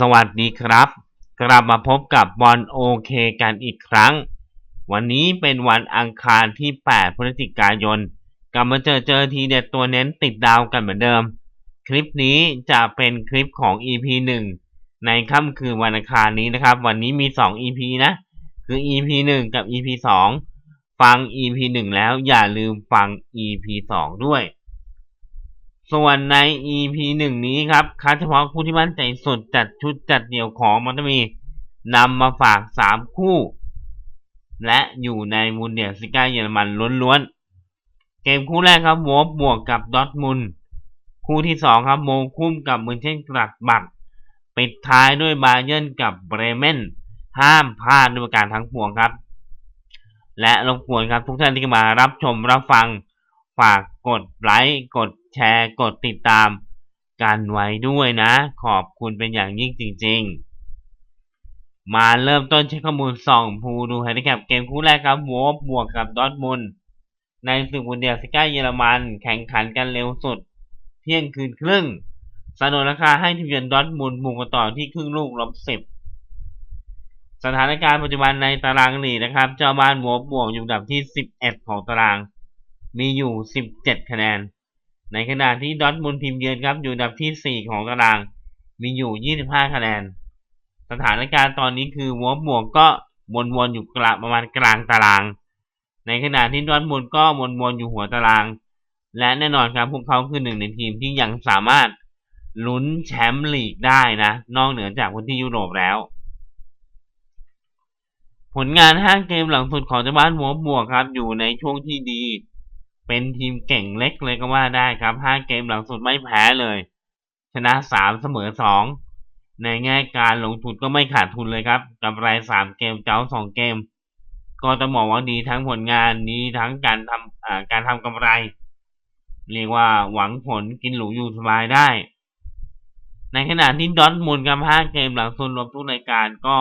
สวัสดีครับ กลับมาพบกับบอลโอเคกันอีกครั้ง วันนี้เป็นวันอังคารที่ 8 พฤศจิกายน กลับมาเจอเจอทีเด็ดตัวเน้นติดดาวกันเหมือนเดิม คลิปนี้จะเป็นคลิปของ EP 1 ในค่ำคืนวันอังคารนี้นะครับ วันนี้มี 2 EP นะ คือ EP 1 กับ EP 2 ฟัง EP 1 แล้วอย่าลืมฟัง EP 2 ด้วย ส่วนใน EP 1นี้ครับคัดเฉพาะคู่ที่มั่นใจสุดจัดชุดจัดเดี่ยวของมันจะมีนำมาฝาก3คู่ และอยู่ในมูลเดียซิก้าเยอรมันล้วนๆ เกมคู่แรกครับวอฟบวกกับดอทมุนคู่ที่2ครับโมคุ้มกับมืนเช่นกลัดบัตรปิดท้ายด้วยบาเยิร์นกับเบรเมนห้ามพลาดด้วยการทั้งปวงครับ และรบกวนครับทุกท่านที่มารับชมรับฟัง ฝากกดไลค์กดแชร์ กดติดตามกันไว้ด้วยนะ ขอบคุณเป็นอย่างยิ่งจริง ๆ มาเริ่มต้นเช็คข้อมูลส่องภูดูไฮดิแคปเกมคู่แรกครับวอฟบวกกับดอทมุนในศึกบุนเดียสก้าเยอรมันแข่งขันกันเร็วสุด เที่ยงคืนครึ่งสนนราคาให้ทีมเยือนดอทมุนบุกมาต่อที่ครึ่งลูกลบสิบสถานการณ์ปัจจุบันในตารางลีนะครับ เจ้าบ้านวอฟบวกอยู่อันดับที่ 11 ของตาราง มีอยู่ 17 คะแนน ในขณะที่ดอทมุนทีมเยือนครับอยู่อันดับที่ 4 ของตาราง มีอยู่ 25 คะแนน สถานการณ์ตอนนี้คือวอฟบวกก็วนๆอยู่กลางประมาณกลางตาราง ในขณะที่ดอทมุนก็วนๆอยู่หัวตาราง และแน่นอนครับพวกเขาคือหนึ่งในทีมที่ยังสามารถลุ้นแชมป์ลีกได้นะ นอกเหนือจากพื้นที่ยุโรปแล้ว ผลงาน 5 เกมหลังสุดของเจ้าบ้านหัวบวกครับ อยู่ในช่วงที่ดี เป็นทีมเก่งเล็กเลยก็ว่าได้ครับ 5 เกมหลังสุดไม่แพ้เลย ชนะ 3 เสมอ 2 ในแง่การลงทุนก็ไม่ขาดทุนเลยครับกำไร 3 เกมเจ้า 2 เกม ก็ต้องบอกว่าดีทั้งผลงานนี้ทั้งการทำการทำกำไร เรียกว่าหวังผลกินหรูอยู่สบายได้ ในขณะที่ดอทมุนกับ 5 เกมหลังสุดรวมทุกรายการก็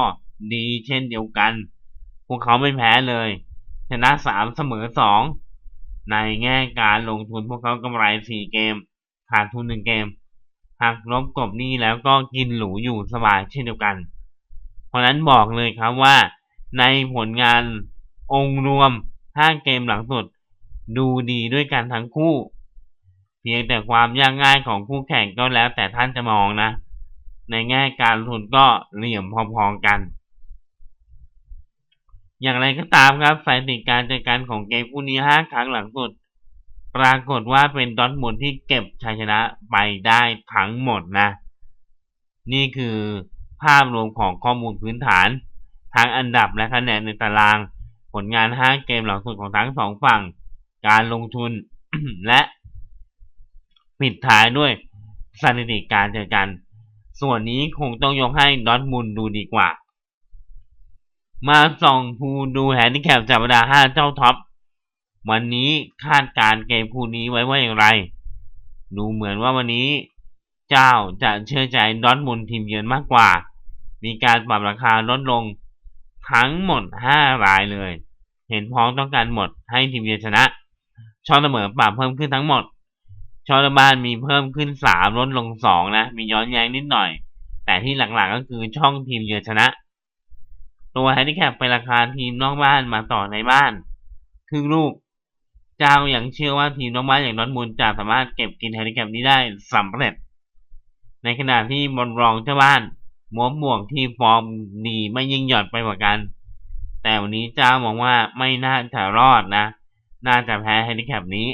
ดีเช่นเดียวกัน พวกเขาไม่แพ้เลย ชนะ 3 เสมอ 2 ในแง่การลงทุนพวกเขากำไร4เกม ขาดทุน1เกมหากลบกบนี้แล้วก็กินหรูอยู่สบายเช่นเดียวกัน เพราะนั้นบอกเลยครับว่า ในผลงานองค์รวม5เกมหลังสุด ดูดีด้วยกันทั้งคู่ เพียงแต่ความยากง่ายของคู่แข่งก็แล้วแต่ท่านจะมองนะ ในแง่การลงทุนก็เหลี่ยมพอๆกัน อย่างไรก็ตามครับสถิติการเจอกันของเกมคู่นี้5ครั้งหลังสุด ปรากฏว่าเป็นดอทมุนที่เก็บชัยชนะไปได้ทั้งหมดนะ นี่คือภาพรวมของข้อมูลพื้นฐาน ทั้งอันดับและคะแนนในตาราง ผลงาน 5 เกมหลังสุดของทั้งสองฝั่ง การลงทุน และปิดท้ายด้วยสถิติการเจอกัน ส่วนนี้คงต้องยกให้ดอทมุนดูดีกว่า มาส่องภูดูแฮนดิแคปจากบรรดา5เจ้าท็อป วันนี้คาดการเกมคู่นี้ไว้ว่าอย่างไร ดูเหมือนว่าวันนี้ เจ้าจะเชื่อใจดอทมุนทีมเยือนมากกว่า มีการปรับราคาลดลงทั้งหมด5รายเลย เห็นพ้องต้องการหมดให้ทีมเยือนชนะ ช่องเสมอปรับเพิ่มขึ้นทั้งหมด ช่องบ้านมีเพิ่มขึ้น3ลดลง2นะ มีย้อนแย้งนิดหน่อย แต่ที่หลักๆก็คือช่องทีมเยือนชนะ ตัวแฮนดิแคปเป็นราคาทีมนอกบ้านมาต่อในบ้านครึ่งลูกเจ้าอย่างเชื่อว่าทีมนอกบ้านอย่างดอทมุนจะสามารถเก็บกินแฮนดิแคปนี้ได้สำเร็จ ในขณะที่บอลรองเจ้าบ้านหมวหมวกที่ฟอร์มดีไม่ยิ่งหย่อนไปกว่ากัน แต่วันนี้เจ้ามองว่าไม่น่าจะรอดนะ น่าจะแพ้แฮนดิแคปนี้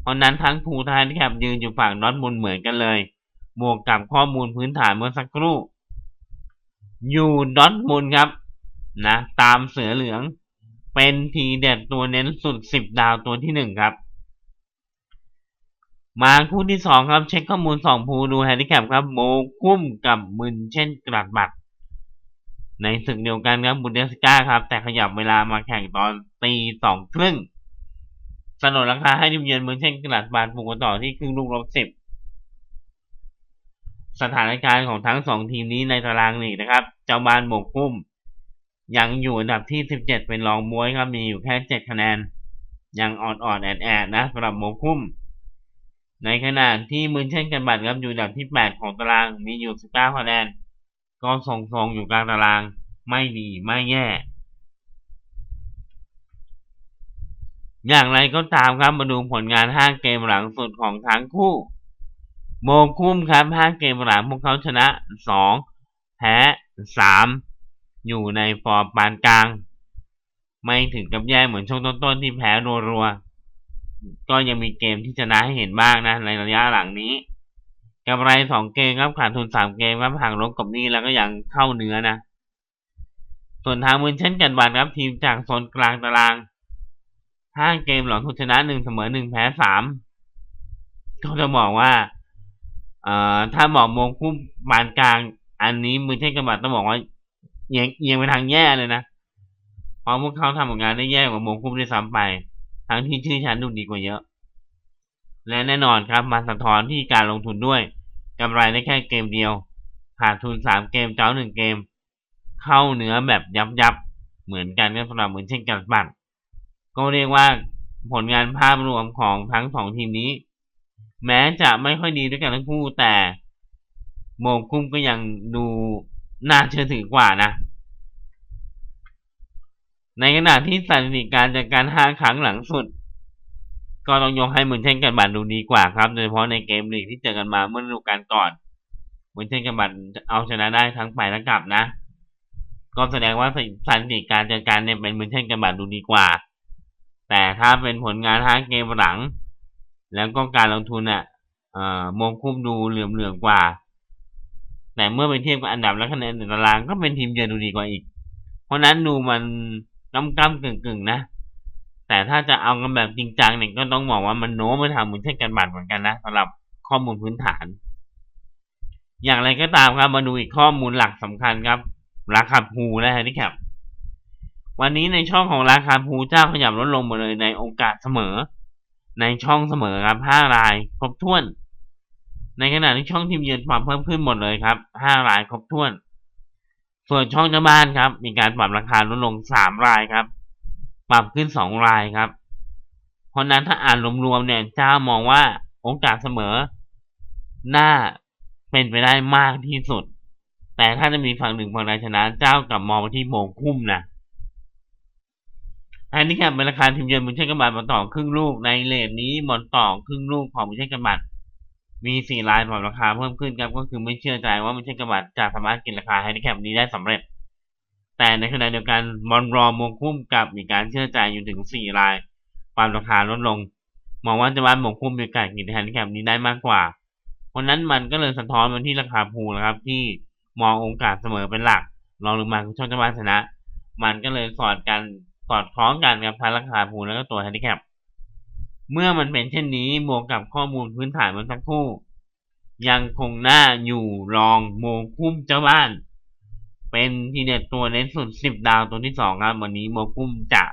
เพราะนั้นทั้งภูทานที่แคปยืนอยู่ฝั่งดอทมุนเหมือนกันเลยบวกกับข้อมูลพื้นฐานเมื่อสักครู่ อยู่ดอทมุนครับ นะตามเสือเหลือง เป็นทีเด็ดตัวเน้นสุด10ดาวตัวที่1ครับ มาคู่ที่2ครับ เช็คข้อมูล2ภูดูแฮนดิแคปครับ โมคุ้มกับมึนเช่นกระดบัตรในศึกเดียวกันครับบุนเดสกาครับ แต่ขยับเวลามาแข่งตอนตีสองครึ่งสนนราคาให้ทีมเยือนเมืองเช่นกระดบาทบุกต่อที่ครึ่งลูกลบสิบสถานการณ์ของทั้งสองทีมนี้ในตารางลีกนะครับ เจ้าบ้านโมกคุ้ม ยังอยู่อันดับที่ 17 เป็นรองบวยครับมีอยู่แค่ 7 คะแนน ยังอ่อนอ่อนแอดแอดนะสำหรับโมกคุ้ม ในขณะที่มืนเช่นกันบัตรครับอยู่อันดับที่ 8 ของตารางมีอยู่ 19 คะแนน ก็ทรงๆอยู่กลางตาราง ไม่ดีไม่แย่ อย่างไรก็ตามครับมาดูผลงาน 5 เกมหลังสุดของทั้งคู่ โมคุ้มครับ 5 เกมหลังพวกเขาชนะ 2 แพ้ 3 อยู่ในฟอร์มปานกลาง ไม่ถึงกับแย่เหมือนช่วงต้นๆที่แพ้รัวๆก็ยังมีเกมที่ชนะให้เห็นบ้างนะในระยะหลังนี้กำไรสองเกมครับขาดทุนสามเกมครับห่างลบกับนี่แล้วก็ยังเข้าเนื้อนะส่วนทางมือเช่นกันบัตครับ ทีมจากโซนกลางตารางห้าเกมหลังทุนชนะหนึ่งเสมอหนึ่งแพ้สามเขาจะบอกว่าเอ่อถ้าบอกมงคู่ปานกลาง อันนี้มือเช่นกันบัตต้องบอกว่า เอียงเอียงไปทางแย่เลยนะเพราะพวกเขาทำผลงานได้แย่กว่ามงคู่ด้วยซ้ำไป ทั้งที่ชื่อชั้นดูดีกว่าเยอะ และแน่นอนครับมาสะท้อนที่การลงทุนด้วยกำไรได้แค่เกมเดียวขาดทุนสามเกมเจ้าหนึ่งเกม เข้าเนื้อแบบยับยับเหมือนกันก็สำหรับเหมือนเช่นกันบัตรก็เรียกว่าผลงานภาพรวมของทั้งสองทีมนี้ แม้จะไม่ค่อยดีด้วยกันทั้งคู่แต่โมงคุ้มก็ยังดู น่าเชื่อถือกว่านะ ในขณะที่สถิติการจัดการห้าครั้งหลังสุด ก็ต้องยกให้มือนเช่นกันบัตรดูดีกว่าครับ โดยเฉพาะในเกมลีกที่เจอกันมาเมื่อฤดูกาลก่อนมือนเช่นกันบัตรเอาชนะได้ทั้งไปและกลับนะ ก็แสดงว่าสถิติการจัดการเนี่ยเป็นมือนเช่นกันบัตรดูดีกว่า แต่ถ้าเป็นผลงานห้าเกมหลัง แล้วก็การลงทุนอะมงคุ้มดูเหลื่อมๆกว่า แต่เมื่อไปเทียบกับอันดับและคะแนนในตารางก็เป็นทีมเยือนดูดีกว่าอีก เพราะนั้นดูมันก้ำกล้ำกึ่งกึ่งนะ แต่ถ้าจะเอากันแบบจริงจังเนี่ยก็ต้องบอกว่ามันโน้มไปทางเหมือนเช่นกันบัตรเหมือนกันนะสำหรับข้อมูลพื้นฐาน อย่างไรก็ตามครับมาดูอีกข้อมูลหลักสำคัญครับ ราคาภูนะฮะที่ครับวันนี้ในช่องของราคาภูเจ้าขยับลดลงมาเลยในโอกาสเสมอ ในช่องเสมอครับห้ารายครบถ้วน ในขณะที่ช่องทีมเยือนปรับเพิ่มขึ้นหมดเลยครับห้ารายครบถ้วน ส่วนช่องเจ้าบ้านครับ มีการปรับราคาลดลงสามรายครับ ปรับขึ้นสองรายครับ เพราะนั้นถ้าอ่านรวมๆเนี่ยเจ้ามองว่าโอกาสเสมอหน่าเป็นไปได้มากที่สุด แต่ถ้าจะมีฝั่งหนึ่งฝั่งใดชนะเจ้ากับมองไปที่โมงคุ้มนะอันนี้ครับเป็นราคาทีมเยือนมุนเช่นกันบัตรมาต่อครึ่งลูกในเลทนี้หมดต่อครึ่งลูกของมุนเช่นกันบัตร มีสี่รายปรับราคาเพิ่มขึ้นครับก็คือไม่เชื่อใจว่ามุนเช่กันบัตรจะสามารถกินราคาให้แคปนี้ได้สำเร็จ แต่ในขณะเดียวกันมอนรอมงคุ้มกับมีการเชื่อใจอยู่ถึง4รายปรับราคาลดลง มองว่าจะว่ามงคุ้มมีการกินแทนแคปนี้ได้มากกว่าเพราะนั้นมันก็เลยสะท้อนมาที่ราคาพูนะครับ ที่มองโอกาสเสมอเป็นหลักรองลงมาคือช่องจังหวะชนะ มันก็เลยสอดกันสอดคล้องกันกับทั้งราคาพูแล้วก็ตัวแฮนดิแคป เมื่อมันเป็นเช่นนี้บวกกับข้อมูลพื้นฐานมันทั้งคู่ ยังคงหน้าอยู่รองโมคุ้มเจ้าบ้าน เป็นทีเด็ดตัวเน้นสุดสิบดาวตัวที่สองครับวันนี้โมกุ้มจะ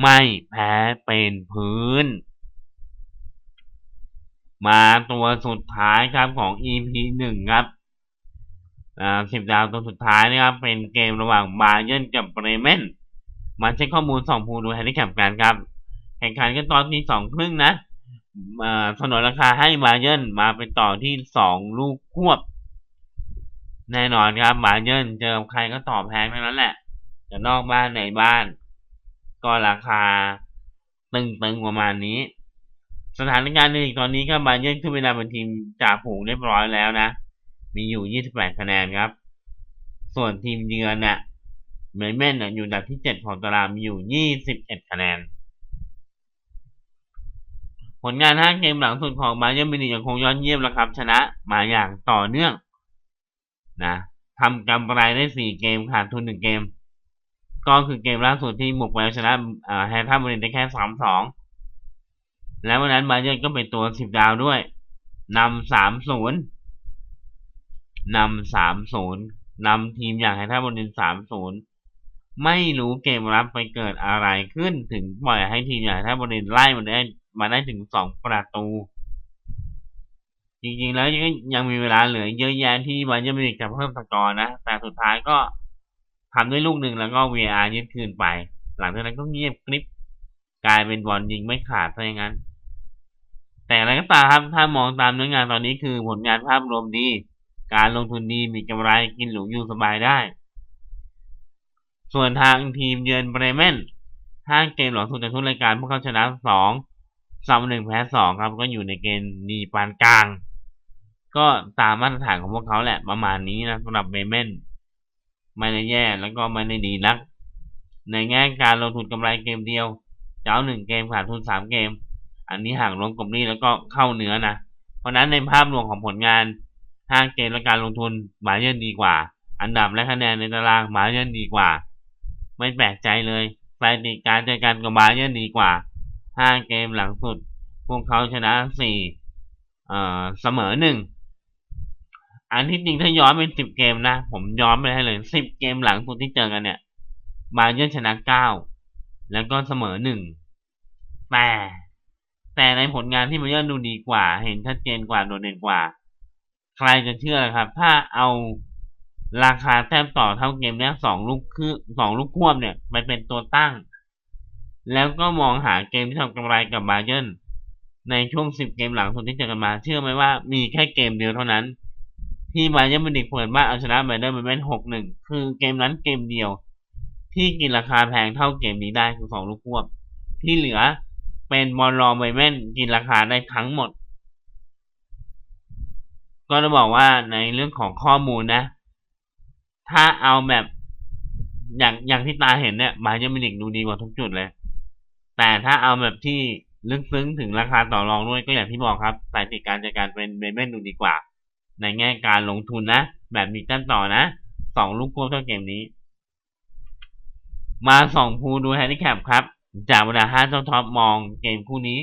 ไม่แพ้เป็นพื้น มาตัวสุดท้ายครับของ EP หนึ่งครับอ่าสิบดาวตัวสุดท้ายนะครับ เป็นเกมระหว่างบาเยนกับเบรเมนมาเช็คข้อมูลสองภูดูแฮนดิแคปกันครับ แข่งขันกันตอนที่สองครึ่งนะมาสนนราคาให้บาเยนมาเป็นต่อที่สองลูกควบ แน่นอนครับบาเยินเจอใครก็ตอบแพงเท่านั้นแหละจะนอกบ้านในบ้าน ก็ราคาตึงๆประมาณนี้ สถานการณ์ในตอนนี้ก็บาเยินขึ้นไปนำเป็นทีมจ่าฝูงเรียบร้อยแล้วนะ มีอยู่ 28 คะแนนครับ ส่วนทีมเยือนเนี่ยเมย์เมนอยู่อันดับที่ 7 ของตารางมีอยู่ 21 คะแนน ผลงาน 5 เกมหลังสุดของบาเยิร์นมินิยังคงยอดเยี่ยมแล้วครับ ชนะมาอย่างต่อเนื่องนะทำกำไรได้สี่เกมขาดทุนหนึ่งเกม ก็คือเกมล่าสุดที่บุกไปชนะแฮร์ท่าบรินได้แค่สามสองแล้ววันนั้นบาเยอร์ก็เป็นตัวสิบดาวด้วยนำสามศูนย์นำสามศูนย์นำทีมอย่างแฮร์ท่าบรินสามศูนย์ไม่รู้เกมรับไปเกิดอะไรขึ้นถึงปล่อยให้ทีมอย่างแฮท่าบรินไล่มาได้ มาได้ถึงสองประตู จริงๆแล้วยังมีเวลาเหลือเยอะแยะที่บาเยอร์มินิกจะเพิ่มสกอร์นะ แต่สุดท้ายก็ทำด้วยลูกหนึ่งแล้วก็ VR ยึดคืนไป หลังจากนั้นก็เงียบกริบกลายเป็นบอลยิงไม่ขาดซะอย่างนั้น แต่อะไรก็ตามครับถ้ามองตามเนื้องานตอนนี้คือผลงานภาพรวมดี การลงทุนดีมีกำไรกินหรูอยู่สบายได้ ส่วนทางทีมเยือนเบรเมนห้าเกมหลังสุดจากทุกรายการพวกเขาชนะสอง เสมอหนึ่งแพ้สองครับ ก็อยู่ในเกณฑ์ดีปานกลาง ก็ตามมาตรฐานของพวกเขาแหละประมาณนี้นะสำหรับเบเมนไม่ได้แย่แล้วก็ไม่ได้ดีนัก ในแง่การลงทุนกำไรเกมเดียวจะเอาหนึ่งเกมขาดทุนสามเกม อันนี้ห่างลงกลมนี้แล้วก็เข้าเนื้อนะ เพราะนั้นในภาพรวมของผลงานห้าเกมและการลงทุนบาเยนดีกว่า อันดับและคะแนนในตารางบาเยนดีกว่า ไม่แปลกใจเลยสถิติการเจอกันกับบาเยนดีกว่า ห้าเกมหลังสุด พวกเขาชนะสี่เสมอหนึ่งอันที่จริงถ้าย้อนเป็นสิบเกมนะ ผมย้อนไปให้เลยสิบเกมหลังสุดที่เจอกันเนี่ย บาเยนชนะเก้าแล้วก็เสมอหนึ่งแต่แต่ในผลงานที่บาเยนดูดีกว่า เห็นชัดเจนกว่าโดดเด่นกว่า ใครจะเชื่อครับ ถ้าเอาราคาแต้มต่อเท่าเกมเนี้ยสองลูกคือสองลูกควบเนี่ยไปเป็นตัวตั้ง แล้วก็มองหาเกมที่ทำกำไรกับบาเยนในช่วงสิบเกมหลังสุดที่เจอกันมา เชื่อไหมว่ามีแค่เกมเดียวเท่านั้น ที่บาเยนเป็นเด็กเปิดบ้านเอาชนะไบเดอร์เบนหกหนึ่งคือเกมนั้นเกมเดียว ที่กินราคาแพงเท่าเกมนี้ได้คือสองลูกควบ ที่เหลือเป็นบอลรอไบเมนกินราคาได้ทั้งหมด ก็จะบอกว่าในเรื่องของข้อมูลนะ ถ้าเอาแบบอย่างอย่างที่ตาเห็นเนี่ยบาเยอร์มินิกดูดีกว่าทุกจุดเลย แต่ถ้าเอาแบบที่ลึกซึ้งถึงราคาต่อรองด้วยก็อย่างที่บอกครับสายติการจัดการเป็นเบเมนดูดีกว่า ในแง่การลงทุนนะ แบบมีต้นต่อนะสองลูกควบเท่าเกมนี้ มาสองภูดูแฮนดิแคปครับ จากบรรดาห้าเจ้าท็อปมองเกมคู่นี้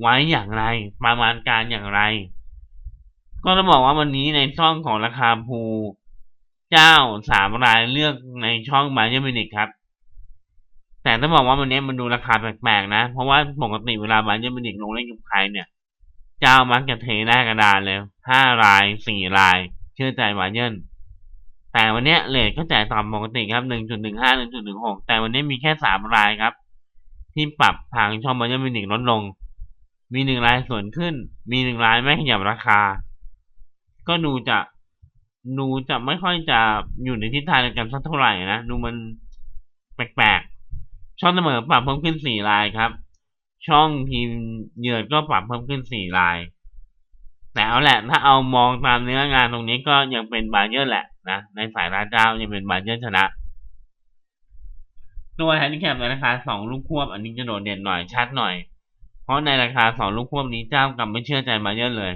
ไว้อย่างไร ประมาณการอย่างไร ก็ต้องบอกว่าวันนี้ในช่องของราคาภูเจ้าสามรายเลือกในช่องบาเยอร์มินิกครับ แต่ต้องบอกว่าวันนี้มันดูราคาแปลกๆนะ เพราะว่าปกติเวลาบาเยอร์มินิกลงเล่นกับใครเนี่ย เจ้ามักจะเทหน้ากระดานเลยห้ารายสี่ราย เชื่อใจบาเยอร์แต่วันนี้เลทก็จ่ายต่ำปกติครับหนึ่งจุดหนึ่งห้าหนึ่งจุดหนึ่งหกแต่วันนี้มีแค่สามรายครับ ที่ปรับทางช่องบาเยอร์มินิกลดลง มีหนึ่งรายส่วนขึ้น มีหนึ่งรายไม่ขยับราคา ก็ดูจะดูจะไม่ค่อยจะอยู่ในทิศทางเดียวกันสักเท่าไหร่นะดูมันแปลกๆ ช่องเสมอปรับเพิ่มขึ้นสี่รายครับ ช่องทีมเยือนก็ปรับเพิ่มขึ้นสี่ราย แต่เอาแหละ ถ้าเอามองตามเนื้องานตรงนี้ก็ยังเป็นบาเยอร์แหละนะในสายราเจ้ายังเป็นบาเยอร์ชนะตัวแฮนดิแคปในราคาสองลูกควบอันนี้จะโดดเด่นหน่อยชัดหน่อย เพราะในราคาสองลูกควบนี้เจ้ากำไม่เชื่อใจบาเยอร์เลย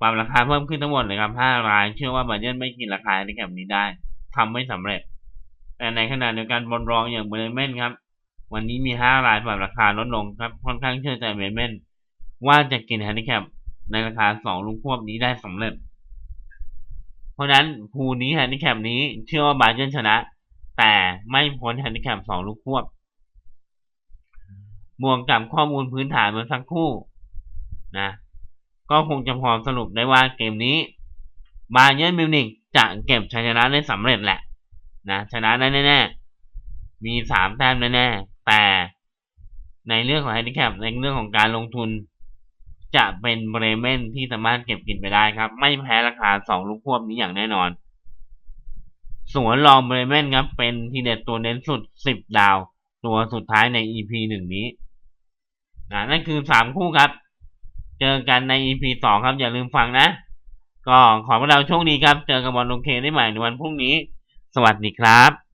ปรับราคาเพิ่มขึ้นทั้งหมดเลยครับห้าราย เชื่อว่าบาเยอร์ไม่กินราคาในแคปนี้ได้ทำไม่สำเร็จ แต่ในขณะเดียวกันบนรองอย่างเบรเมนครับ วันนี้มีห้ารายปรับราคาลดลงครับค่อนข้างเชื่อใจเบเมนว่าจะกินแฮนดิแคปในราคาสองลูกควบนี้ได้สำเร็จ เพราะฉะนั้นภูนี้แฮนดิแคปนี้เชื่อว่าบาเยอร์ชนะ แต่ไม่พ้นแฮนดิแคปสองลูกควบบวกกับข้อมูลพื้นฐานเมื่อสักคู่นะก็คงจะพอสรุปได้ว่าเกมนี้บาเยอร์มิวนิกจะเก็บชัยชนะได้สำเร็จแหละนะชนะได้แน่ๆมีสามแต้มแน่ๆ แต่ในเรื่องของแฮนดิแคปในเรื่องของการลงทุน จะเป็นเบรเมนที่สามารถเก็บกินไปได้ครับ ไม่แพ้ราคาสองลูกควบนี้อย่างแน่นอนส่วนรองเบรเมนครับ เป็นทีเด็ดตัวเน้นสุดสิบดาว ตัวสุดท้ายใน EP หนึ่งนี้นะนั่นคือสามคู่ครับ เจอกันใน EP สองครับ อย่าลืมฟังนะ ก็ขอให้เราโชคดีครับ เจอกับบอลลงเคได้ใหม่ในวันพรุ่งนี้ สวัสดีครับ